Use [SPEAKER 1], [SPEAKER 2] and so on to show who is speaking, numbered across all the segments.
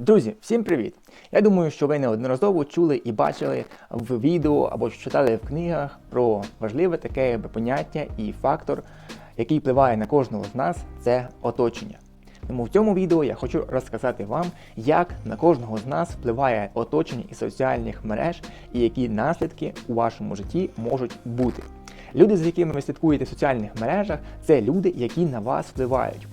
[SPEAKER 1] Друзі, всім привіт! Я думаю, що ви неодноразово чули і бачили в відео або читали в книгах про важливе таке поняття і фактор, який впливає на кожного з нас, це оточення. Тому в цьому відео я хочу розказати вам, як на кожного з нас впливає оточення і соціальних мереж, і які наслідки у вашому житті можуть бути. Люди, з якими ви слідкуєте в соціальних мережах, це люди, які на вас впливають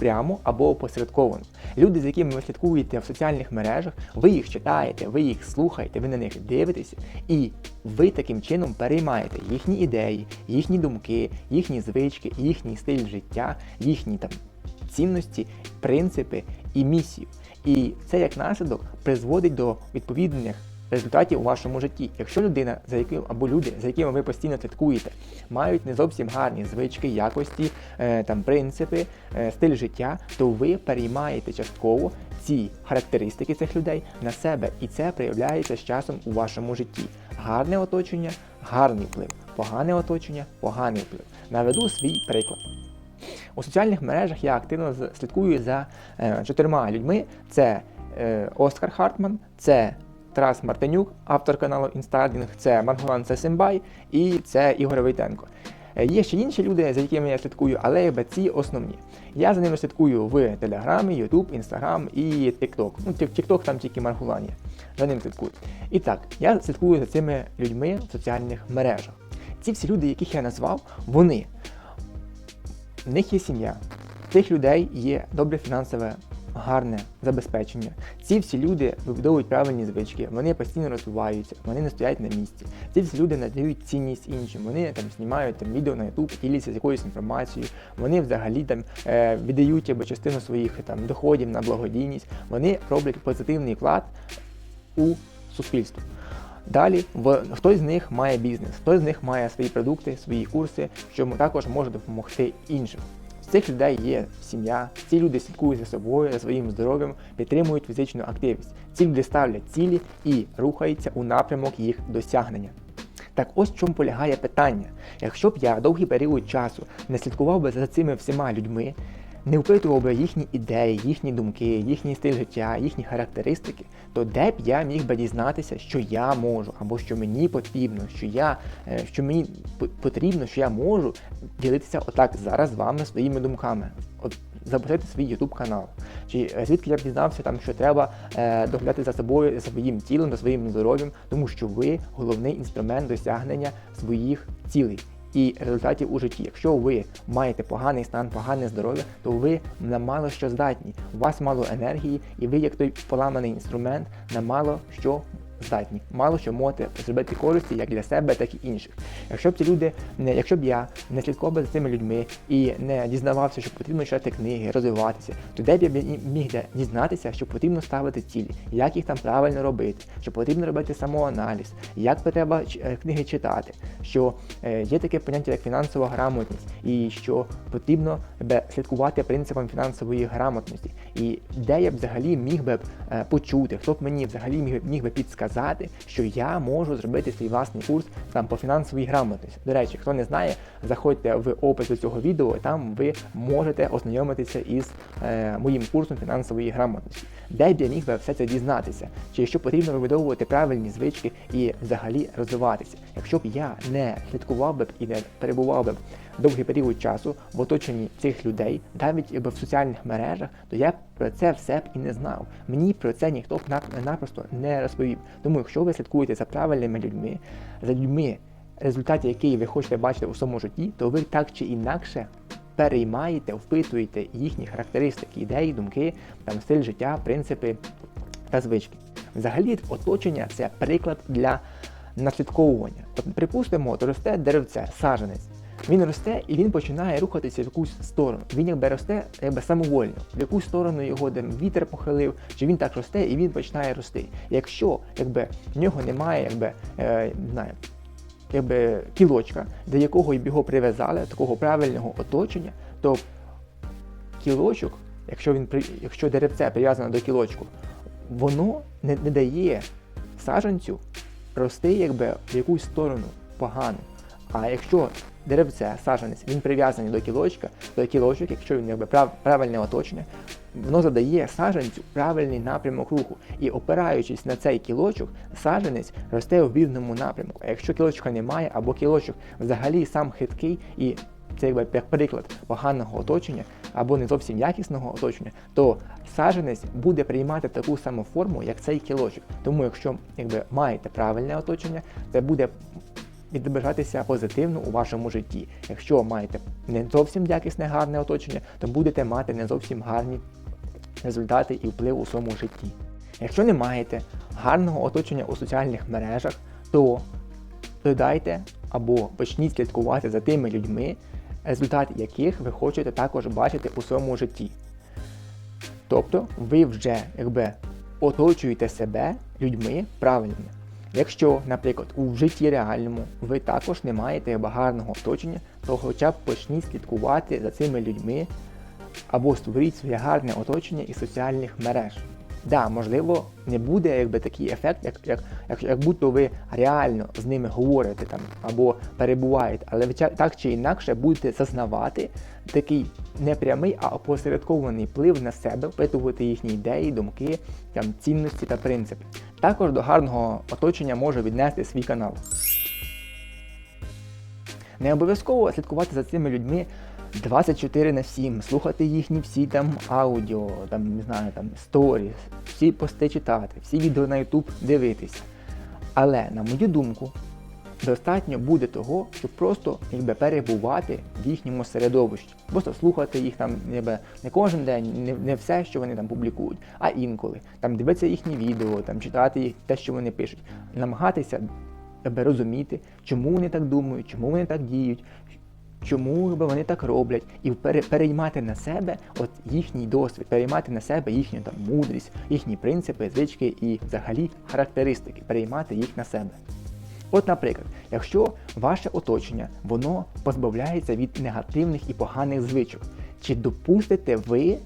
[SPEAKER 1] прямо або опосередковано. Люди, з якими ви слідкуєте в соціальних мережах, ви їх читаєте, ви їх слухаєте, ви на них дивитеся, і ви таким чином переймаєте їхні ідеї, їхні думки, їхні звички, їхній стиль життя, їхні там цінності, принципи і місію. І це як наслідок призводить до відповідних результатів у вашому житті. Якщо людина, за яким або люди, за якими ви постійно слідкуєте, мають не зовсім гарні звички, якості, е, там принципи, е, стиль життя, то ви переймаєте частково ці характеристики цих людей на себе, і це проявляється з часом у вашому житті. Гарне оточення, гарний вплив, погане оточення, поганий вплив. Наведу свій приклад. У соціальних мережах я активно слідкую за е, чотирма людьми: це Оскар Хартман, це Тарас Мартинюк, автор каналу Інстардінг, це Маргулан Сесимбай і це Ігор Войтенко. Е, Є ще інші люди, за якими я слідкую, але якби ці основні. Я за ними слідкую в Телеграмі, Ютуб, Інстаграм і Тікток. Ну, Тікток там тільки Маргулан є. За ним слідкую. І так, я слідкую за цими людьми в соціальних мережах. Ці всі люди, яких я назвав, вони в них є сім'я, цих людей є добре фінансове, гарне забезпечення. Ці всі люди вибудовують правильні звички, вони постійно розвиваються, вони не стоять на місці. Ці всі люди надають цінність іншим. Вони там знімають там відео на YouTube, діляться з якоюсь інформацією. Вони взагалі там е, віддають або частину своїх там доходів на благодійність. Вони роблять позитивний вклад у суспільство. Далі в хтось з них має бізнес, хтось з них має свої продукти, свої курси, що також може допомогти іншим. Цих людей є сім'я, ці люди слідкують за собою, за своїм здоров'ям, підтримують фізичну активність. Ці люди ставлять цілі і рухаються у напрямок їх досягнення. Так ось в чому полягає питання. Якщо б я довгий період часу не слідкував би за цими всіма людьми, не впитував би їхні ідеї, їхні думки, їхній стиль життя, їхні характеристики, то де б я міг би дізнатися, що я можу, або що мені потрібно, що я е, що мені потрібно, що я можу ділитися отак зараз з вами своїми думками. От запустити свій YouTube канал. Чи е, звідки я б дізнався, там, що треба е, доглядати за собою, за своїм тілом, за своїм здоров'ям, тому що ви головний інструмент досягнення своїх цілей і результатів у житті. Якщо ви маєте поганий стан, погане здоров'я, то ви на мало що здатні. У вас мало енергії, і ви, як той поламаний інструмент, на мало що здатні. Мало що можете зробити користі як для себе, так і інших. Якщо б ці люди, якщо б я не слідкував за цими людьми і не дізнавався, що потрібно читати книги, розвиватися, то де б я міг дізнатися, що потрібно ставити цілі, як їх там правильно робити, що потрібно робити самоаналіз, як треба е, книги читати, що е, є таке поняття як фінансова грамотність, і що потрібно слідкувати принципам фінансової грамотності. І де я б взагалі міг би е, почути, хто б мені взагалі міг би підсказати, що я можу зробити свій власний курс там по фінансовій грамотності. До речі, хто не знає, заходьте в опис до цього відео, там ви можете ознайомитися із е, моїм курсом фінансової грамотності, де б я міг би все це дізнатися, чи що потрібно вибудовувати правильні звички і взагалі розвиватися. Якщо б я не слідкував би і не перебував би довгий період часу в оточенні цих людей, навіть в соціальних мережах, то я б про це все б і не знав. Мені про це ніхто б напросто не розповів. Тому, якщо ви слідкуєте за правильними людьми, за людьми, результати яких ви хочете бачити у своєму житті, то ви так чи інакше переймаєте, впитуєте їхні характеристики, ідеї, думки, там стиль життя, принципи та звички. Взагалі, оточення це приклад для наслідковування. Тобто, припустимо, от росте деревце, саженець. Він росте і він починає рухатися в якусь сторону. Він якби росте якби самовольно, в якусь сторону його де вітер похилив, чи він так росте і він починає рости. Якщо якби в нього немає, якби е, не знаю, якби кілочка, до якого б його прив'язали, такого правильного оточення, то кілочок, якщо він якщо деревце прив'язане до кілочку, воно не, не дає саджанцю рости якби в якусь сторону погану. А якщо деревце, саджанець, він прив'язаний до кілочка, то кілочок, якщо він якби прав, правильне оточення, воно задає саджанцю правильний напрямок руху. І опираючись на цей кілочок, саджанець росте у вірному напрямку. А якщо кілочка немає, або кілочок взагалі сам хиткий і це якби як приклад поганого оточення або не зовсім якісного оточення, то саджанець буде приймати таку саму форму, як цей кілочок. Тому, якщо якби маєте правильне оточення, це буде відображатися позитивно у вашому житті. Якщо маєте не зовсім якісне гарне оточення, то будете мати не зовсім гарні результати і вплив у своєму житті. Якщо не маєте гарного оточення у соціальних мережах, то додайте або почніть слідкувати за тими людьми, результат яких ви хочете також бачити у своєму житті. Тобто ви вже якби оточуєте себе людьми правильними. Якщо, наприклад, у житті реальному ви також не маєте гарного оточення, то хоча б почніть слідкувати за цими людьми або створіть своє гарне оточення із соціальних мереж. Да, можливо, не буде якби такий ефект, як, як, як, як будто ви реально з ними говорите там або перебуваєте, але ви так чи інакше будете зазнавати такий не прямий, а опосередкований вплив на себе, впитувати їхні ідеї, думки, там, цінності та принципи. Також до гарного оточення може віднести свій канал. Не обов'язково слідкувати за цими людьми 24 на 7, слухати їхні всі там аудіо, там, не знаю, там сторіс, всі пости читати, всі відео на YouTube дивитися. Але, на мою думку, достатньо буде того, щоб просто якби, перебувати в їхньому середовищі. Просто слухати їх там якби, не кожен день, не, не все, що вони там публікують, а інколи. Там дивитися їхні відео, там читати їх, те, що вони пишуть, намагатися якби, розуміти, чому вони так думають, чому вони так діють, чому якби, вони так роблять, і переймати на себе от їхній досвід, переймати на себе їхню там мудрість, їхні принципи, звички і взагалі характеристики, переймати їх на себе. От, наприклад, якщо ваше оточення воно позбавляється від негативних і поганих звичок, чи допустите ви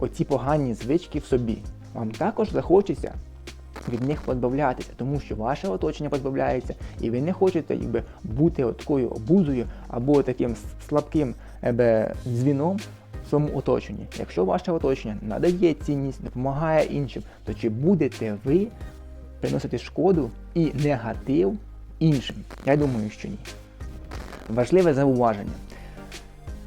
[SPEAKER 1] оці погані звички в собі? Вам також захочеться від них позбавлятися, тому що ваше оточення позбавляється, і ви не хочете якби, бути такою обузою або таким слабким якби, дзвіном в своєму оточенні. Якщо ваше оточення надає цінність, допомагає іншим, то чи будете ви приносити шкоду і негатив іншим? Я думаю, що ні. Важливе зауваження.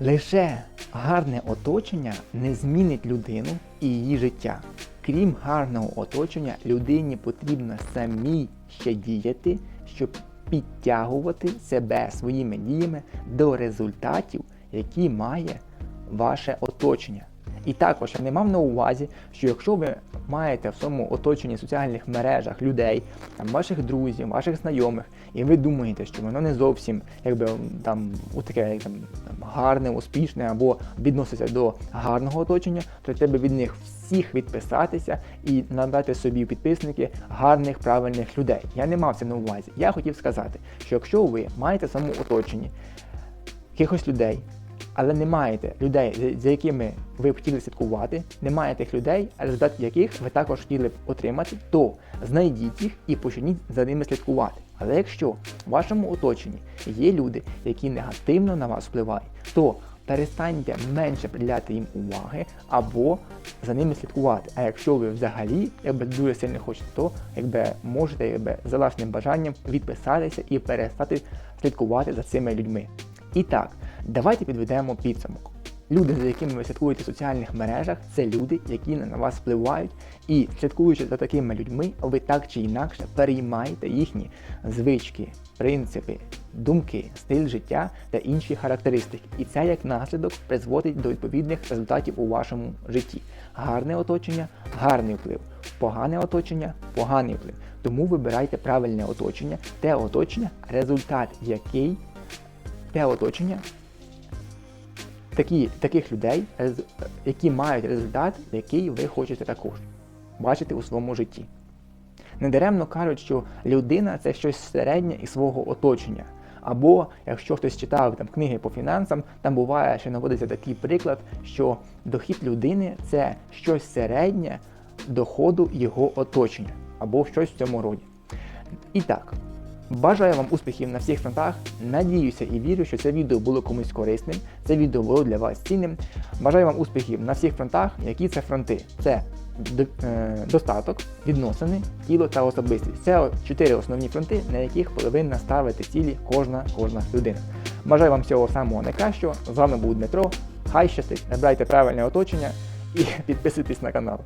[SPEAKER 1] Лише гарне оточення не змінить людину і її життя. Крім гарного оточення, людині потрібно самій ще діяти, щоб підтягувати себе своїми діями до результатів, які має ваше оточення. І також я не мав на увазі, що якщо ви маєте в своєму оточенні соціальних мережах людей, там ваших друзів, ваших знайомих, і ви думаєте, що воно не зовсім якби там у таке як, там, гарне, успішне або відноситься до гарного оточення, то треба від них всіх відписатися і надати собі підписники гарних правильних людей. Я не мав це на увазі. Я хотів сказати, що якщо ви маєте в своєму оточенні якихось людей, але не маєте людей, за- якими ви б хотіли слідкувати, не маєте тих людей, результат яких ви також хотіли б отримати, то знайдіть їх і почніть за ними слідкувати. Але якщо в вашому оточенні є люди, які негативно на вас впливають, то перестаньте менше приділяти їм уваги або за ними слідкувати. А якщо ви взагалі якби дуже сильно хочете, то якби можете якби, за власним бажанням відписатися і перестати слідкувати за цими людьми. І так, давайте підведемо підсумок. Люди, за якими ви слідкуєте в соціальних мережах, це люди, які на вас впливають, і слідкуючи за такими людьми, ви так чи інакше переймаєте їхні звички, принципи, думки, стиль життя та інші характеристики. І це як наслідок призводить до відповідних результатів у вашому житті. Гарне оточення гарний вплив, погане оточення поганий вплив. Тому вибирайте правильне оточення, те оточення, результат який те оточення такі, таких людей, які мають результат, який ви хочете також бачити у своєму житті. Недаремно кажуть, що людина це щось середнє із свого оточення. Або якщо хтось читав там книги по фінансам, там буває, що наводиться такий приклад, що дохід людини це щось середнє доходу його оточення, або щось в цьому роді. І так, Бажаю вам успіхів на всіх фронтах. Надіюся і вірю, що це відео було комусь корисним. Це відео було для вас цінним. Бажаю вам успіхів на всіх фронтах. Які це фронти? Це е, достаток, відносини, тіло та особистість. Це чотири основні фронти, на яких повинна ставити цілі кожна кожна людина. Бажаю вам всього самого найкращого. З вами був Дмитро. Хай щастить, набирайте правильне оточення і підписуйтесь на канал.